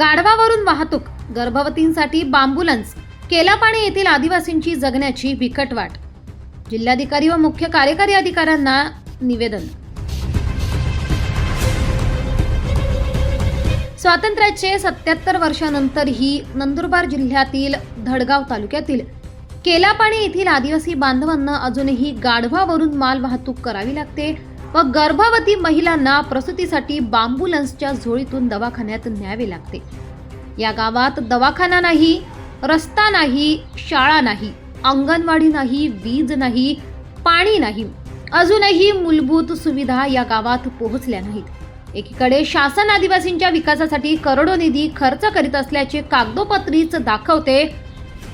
गाढवावरून वाहतूक गर्भवतींसाठी बांबुलन्स केलापाणी येथील आदिवासींची जगण्याची बिकट वाट. जिल्हाधिकारी व मुख्य कार्यकारी अधिकाऱ्यांना निवेदन. स्वातंत्र्याचे सत्याहत्तर वर्षानंतरही नंदुरबार जिल्ह्यातील धडगाव तालुक्यातील केलापाणी येथील आदिवासी बांधवांना अजूनही गाढवावरून माल वाहतूक करावी लागते व गर्भवती महिलांना प्रसूतीसाठी बांबुलन्सच्या झोळीतून दवाखान्यात न्यावे लागते. या गावात दवाखाना नाही रस्ता नाही शाळा नाही अंगणवाडी नाही वीज नाही पाणी नाही. अजूनही मूलभूत सुविधा या गावात पोहोचल्या नाहीत. एकीकडे शासन आदिवासींच्या विकासासाठी करोडो निधी खर्च करीत असल्याचे कागदोपत्रीच दाखवते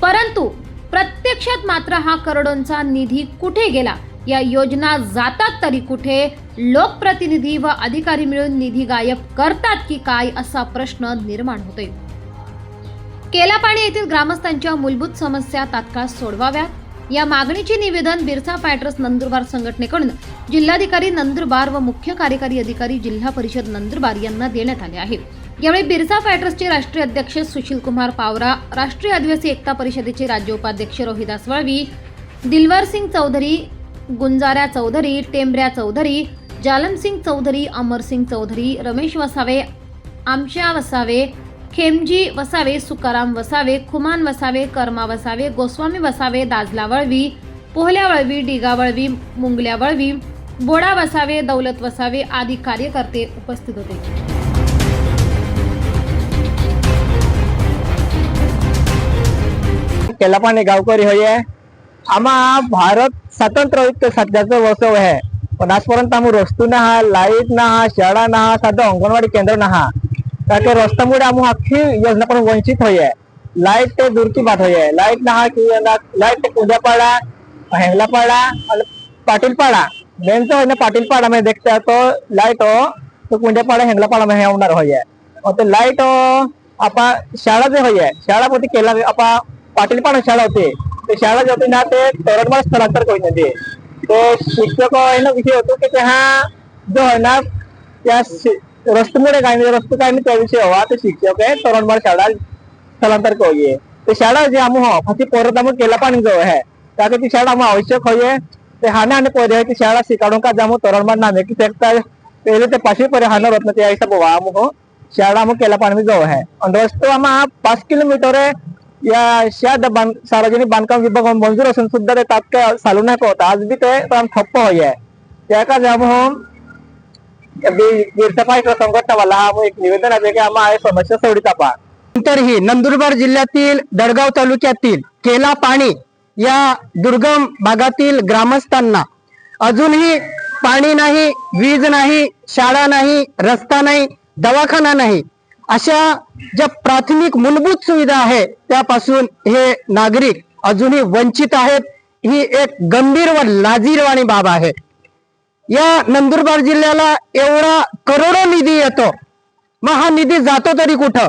परंतु प्रत्यक्षात मात्र हा करोडोंचा निधी कुठे गेला? या योजना जातात तरी कुठे? लोकप्रतिनिधी व अधिकारी मिळून निधी गायब करतात की काय असा प्रश्न निर्माण होतोय. केलापाणी येथील ग्रामस्थांच्या मूलभूत समस्या तात्काळ सोडवाव्यात या मागणीचे निवेदन बिरसा फायटर्स नंदुरबार संघटनेकडून जिल्हाधिकारी नंदुरबार व मुख्य कार्यकारी अधिकारी जिल्हा परिषद नंदुरबार यांना देण्यात आले आहे. यावेळी बिरसा फायटर्सचे राष्ट्रीय अध्यक्ष सुशील कुमार पावरा राष्ट्रीय आदिवासी एकता परिषदेचे राज्य उपाध्यक्ष रोहिदास वळवी दिलवर सिंग चौधरी गुंजाऱ्या चौधरी टेंबऱ्या चौधरी जालमसिंग चौधरी अमरसिंग चौधरी रमेश वसावे आमशा वसावे खेमजी वसावे सुकाराम वसावे खुमान वसावे कर्मा वसावे गोस्वामी वसावे दाजला वळवी पोहल्या वळवी डिगा वळवी मुंगल्या वळवी बोडा वसावे दौलत वसावे आदी कार्यकर्ते उपस्थित होते. केलापाणी गावकरी होय आम्हा भारत स्वातंत्र्य युक्त सध्याचं वर्ष आहे. पण आजपर्यंत आम्ही रस्तू ना हा लाइट ना हा शाळा ना हा साधं अंगणवाडी केंद्र ना हा. कारण की रस्त्यामुळे आम्ही अख्खी योजना पण वंचित होय लाइट ते दुरकी बात होय लाइट ना हा की लाइट ते पूजापाडा हेंगलापाडा आणि पाटीलपाडा मेन तो है ना पाटीलपाडा मध्ये म्हणजे देखते तो लाइट हो, तो कुंडेपाड़ा हेंगलापाड़ा में होणार होय और तो लाइट हो आपा शाळा जे होय शाळा मध्ये केला आपा पाटीलपाडा शाळा होते. ते शाळा जे होती ना ते तोरणमाळ स्थलांतर करून होते तो शिक्षक है ना विषय होतो की ते हा जो है ना त्या शि- रस्त्यामुळे काय नाही रस्ते काय नाही त्याविषयी हवा ते शिक्षक आहे तोरणमाळ शाळा स्थलांतर करूये ते शाळा जे आम्ही हो फाती परत आम्ही केला पाणी जो आहे त्याके ती शाळा आम्ही आवश्यक होय ते हाना आणि पहिले ती शाळा शिकाडून का जामू तोरणमाळ नामे की त्या पहिले ते पाचवी पर्यंत हाना होत ते हिसाब हवा आम्ही हो शाळा आम्ही या शाद बांध सार्वजनिक बांधकाम विभाग मंजूर असून सुद्धा ते तात्काळ चालू नको होत. आज बी ते काम ठप्प होय आहे त्या का एक निवेदन आहे की समस्या नंतरही नंदुरबार जिल्ह्यातील दडगाव तालुक्यातील केला पाणी या दुर्गम भागातील ग्रामस्थांना अजूनही पाणी नाही वीज नाही शाळा नाही रस्ता नाही दवाखाना नाही अशा ज्या प्राथमिक मूलभूत सुविधा आहे त्यापासून हे नागरिक अजूनही वंचित आहेत. ही एक गंभीर व लाजीरवाणी बाब आहे. या नंदुरबार जिल्ह्याला एवढा करोडो निधी येतो. मग हा निधी जातो तरी कुठं?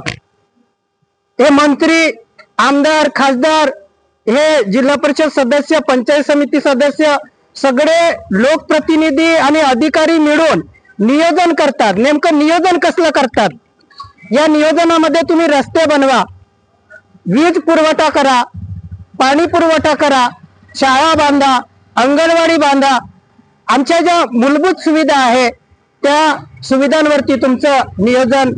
हे मंत्री आमदार खासदार हे जिल्हा परिषद सदस्य पंचायत समिती सदस्य सगळे लोकप्रतिनिधी आणि अधिकारी मिळून नियोजन करतात. नेमकं नियोजन कसलं करतात? या नियोजनामध्ये तुम्ही रस्ते बनवा. वीज पुरवठा करा पाणी पुरवठा करा शाळा बांधा अंगणवाडी बांधा. आमच्या ज्या मूलभूत सुविधा आहे त्या सुविधांवरती तुमचं नियोजन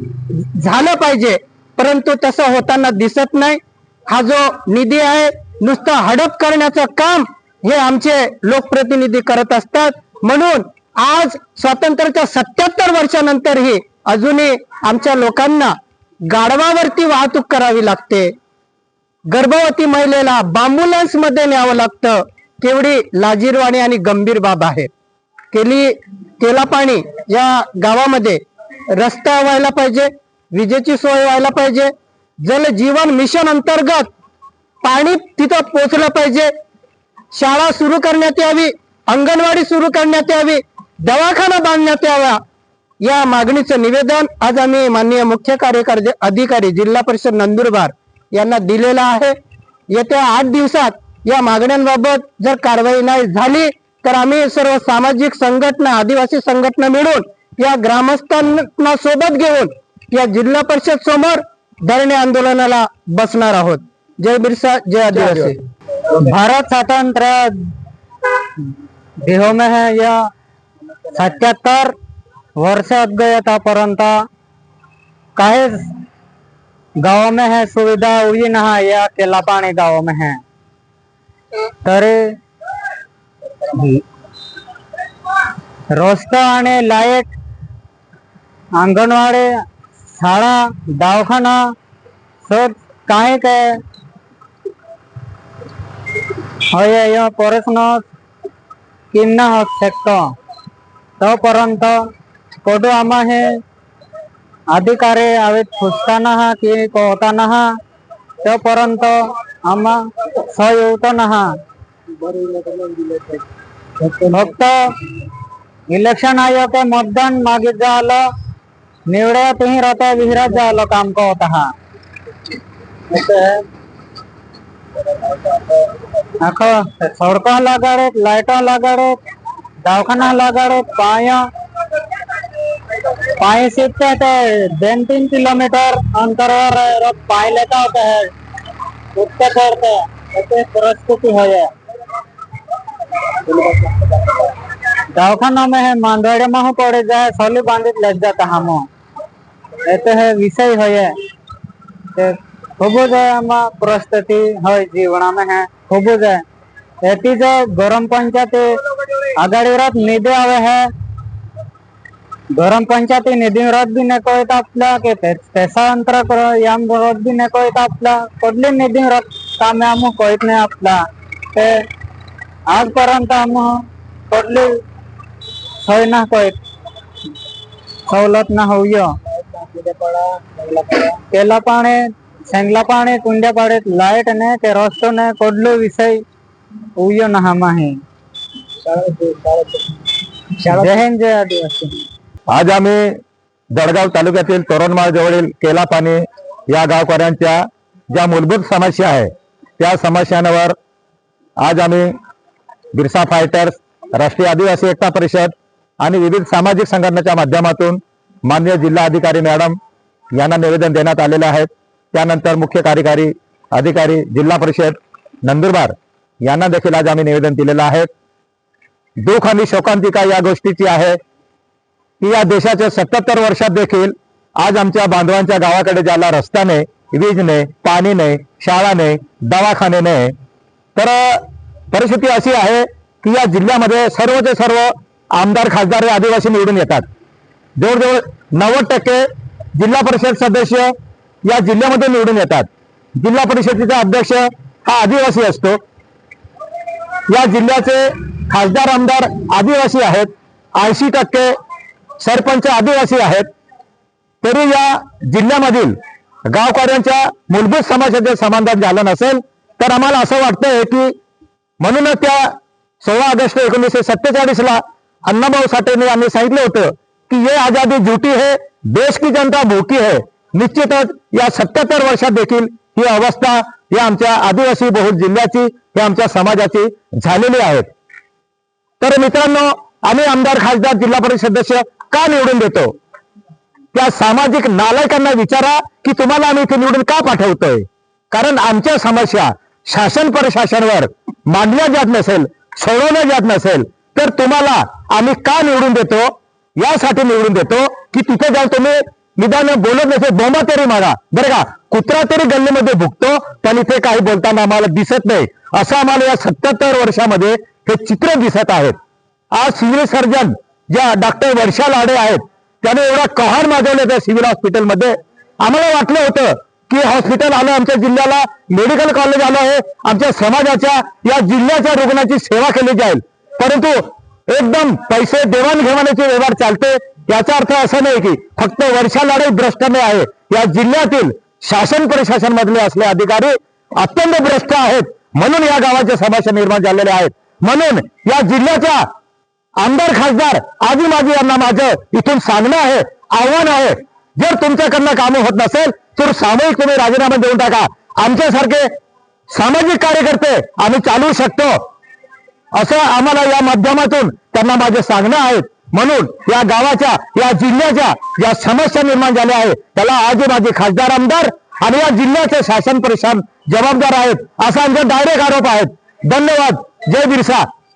झालं पाहिजे. परंतु तसं होताना दिसत नाही. हा जो निधी आहे नुसतं हडप करण्याचं काम हे आमचे लोकप्रतिनिधी करत असतात. म्हणून आज स्वातंत्र्याच्या सत्याहत्तर वर्षानंतरही अजूनही आमच्या लोकांना गाढवावरती वाहतूक करावी लागते. गर्भवती महिलेला बांबुलन्समध्ये न्यावं लागतं केवढी लाजीरवाणी आणि गंभीर बाब आहे. केली केला पाणी या गावामध्ये. रस्ता व्हायला पाहिजे विजेची सोय व्हायला पाहिजे. जल जीवन मिशन अंतर्गत पाणी तिथं पोचलं पाहिजे. शाळा सुरू करण्यात यावी अंगणवाडी सुरू करण्यात यावी दवाखाना बांधण्यात यावा. या मागणीचं निवेदन आज आम्ही माननीय मुख्य कार्यकारी अधिकारी जिल्हा परिषद नंदुरबार यांना दिलेलं आहे. येत्या आठ दिवसात या मागण्यांबाबत जर कारवाई नाही झाली तर आम्ही सर्व सामाजिक संघटना आदिवासी संघटना मिळून या ग्रामस्थांना सोबत घेऊन या जिल्हा परिषद समोर धरणे आंदोलनाला बसणार आहोत. जय बिरसा जय आदिवासी. भारत स्वतंत्र देह में है सत्याहत्तर वर्ष गए था परंतु। काहे गाँव में है सुविधा हुई ना या केला पानी गाँव में है। तरी रस्ता आणि लाईट अंगणवाडी शाळा दवाखाना, सब काय काय या प्रश्न किन्न शकतो तोपर्यंत कोटो आमा हे अधिकारे आवेत फुसताना हा की कोताना तोपर्यंत आम्हा सहयोग नहा फक्त इलेक्शन आयोगे मतदान मागित झालं निवड्या तुम्ही राहता विहिरात झालं काम को होता हा आख सडका लागाडत लाईटा लागाडत दवाखाना लागाडत पाया पाय सीखते थे दोन तीन किलोमीटर अंतरावर रोज पाय लेता होता है उठते चढ़ते ऐसे परिस्थिति हो दवाखाना में है मांदवाड़े में पड़े जाए सोली बांधित लग जाता हम ऐसे है विषय हो है ते खूबच आम्हा परिस्थिती होय जीवनामध्ये है. खूबच आहे याची जो गरम पंचायती आघाडीवरच निधी आवे है. गरम पंचायती निधी रद्द बी नको आपला आपल्या की ते- त्याचा याम रद्द बी नको आपला कुठले कुठली निधी रद्द कामे आम्ही कळत नाही आपला ते आजपर्यंत आम कुठली सोय ना कळत सवलत ना होऊय केला पाणी शेंगला पाणी कुंड्या पाडेत लाइट ने ते रस्तो ने कुठलो विषय उयो ना हम आहे जय हिंद जय आदिवासी. आज आम्ही जळगाव तालुक्यातील तोरणमाळ जवळील केला पाणी या गावकऱ्यांच्या ज्या मूलभूत समस्या आहे त्या समस्यांवर आज आम्ही बिरसा फायटर्स राष्ट्रीय आदिवासी एकता परिषद आणि विविध सामाजिक संघटनेच्या माध्यमातून मान्य जिल्हा अधिकारी मॅडम यांना निवेदन देण्यात आलेले आहेत. त्यानंतर मुख्य कार्यकारी अधिकारी जिल्हा परिषद नंदुरबार यांना देखील आज आम्ही निवेदन दिलेलं आहे. दुःख आणि शोकांतिका या गोष्टीची आहे. की या देशाच्या सत्याहत्तर वर्षात देखील आज आमच्या बांधवांच्या गावाकडे ज्याला रस्ता नाही वीज नाही पाणी नाही शाळा नाही दवाखाने नाही तर परिस्थिती अशी आहे की या जिल्ह्यामध्ये सर्वचे सर्व आमदार खासदार हे आदिवासी निवडून येतात. जवळजवळ नव्वद टक्के जिल्हा परिषद सदस्य या जिल्ह्यामध्ये निवडून येतात. जिल्हा परिषदेचा अध्यक्ष हा आदिवासी असतो. या जिल्ह्याचे खासदार आमदार आदिवासी आहेत. ऐंशी टक्के सरपंच आदिवासी आहेत तरी या जिल्ह्यामधील गावकऱ्यांच्या मूलभूत समस्याचे समाधान झालं नसेल तर आम्हाला असं वाटतंय की म्हणूनच त्या सोळा ऑगस्ट एकोणीसशे सत्तेचाळीसला अण्णाभाऊ साठेने आम्ही सांगितलं होतं की ये आजादी झुटी है देश की जनता भूकी है. निश्चितच या सत्याहत्तर वर्षात देखील ही अवस्था या आमच्या आदिवासी बहुल जिल्ह्याची ही आमच्या समाजाची झालेली आहेत तर मित्रांनो आम्ही आमदार खासदार जिल्हा परिषद सदस्य का निवडून देतो? त्या सामाजिक नालायकांना विचारा की तुम्हाला आम्ही इथे निवडून का पाठवतोय? कारण आमच्या समस्या शासन प्रशासनवर मांडल्या जात नसेल सोडवल्या जात नसेल तर तुम्हाला आम्ही का निवडून देतो? यासाठी निवडून देतो की तिथे जाऊन तुम्ही निदान बोलत नसेल बोमा तरी मारा. बरं का कुत्रा तरी गल्लीमध्ये भुगतो पण इथे काही बोलताना आम्हाला दिसत नाही. असं आम्हाला या सत्याहत्तर वर्षामध्ये हे चित्र दिसत आहेत आज सिव्हिल सर्जन ज्या डॉक्टर वर्षा लाडे आहेत त्याने एवढा कहार माजवले त्या सिव्हिल हॉस्पिटलमध्ये आम्हाला वाटलं होतं की हॉस्पिटल आलं आमच्या जिल्ह्याला मेडिकल कॉलेज आलं आहे आमच्या समाजाच्या या जिल्ह्याच्या रुग्णाची सेवा केली जाईल. परंतु एकदम पैसे देवाणघेवाणीचे व्यवहार चालते याचा अर्थ असा नाही की फक्त वर्षा लाडे भ्रष्ट नाही आहे. या जिल्ह्यातील शासन प्रशासन मधले असले अधिकारी अत्यंत भ्रष्ट आहेत म्हणून या गावाच्या समस्या निर्माण झालेल्या आहेत. म्हणून या जिल्ह्याच्या आमदार खासदार आजी माजी यांना माझं इथून सांगणं आहे आव्हान आहे. जर तुमच्याकडनं कामं होत नसेल तर सामूहिक तुम्ही राजीनामा देऊन टाका. आमच्यासारखे सामाजिक कार्यकर्ते आम्ही चालू शकतो. असं आम्हाला या माध्यमातून त्यांना माझे सांगणं आहे. म्हणून या गावाच्या या जिल्ह्याच्या ज्या समस्या निर्माण झाल्या आहेत. त्याला आजी माझे खासदार आमदार आणि या जिल्ह्याचे शासन परिषद जबाबदार आहेत. असा आमचा डायरेक्ट आरोप आहेत. धन्यवाद. जय बिरसा.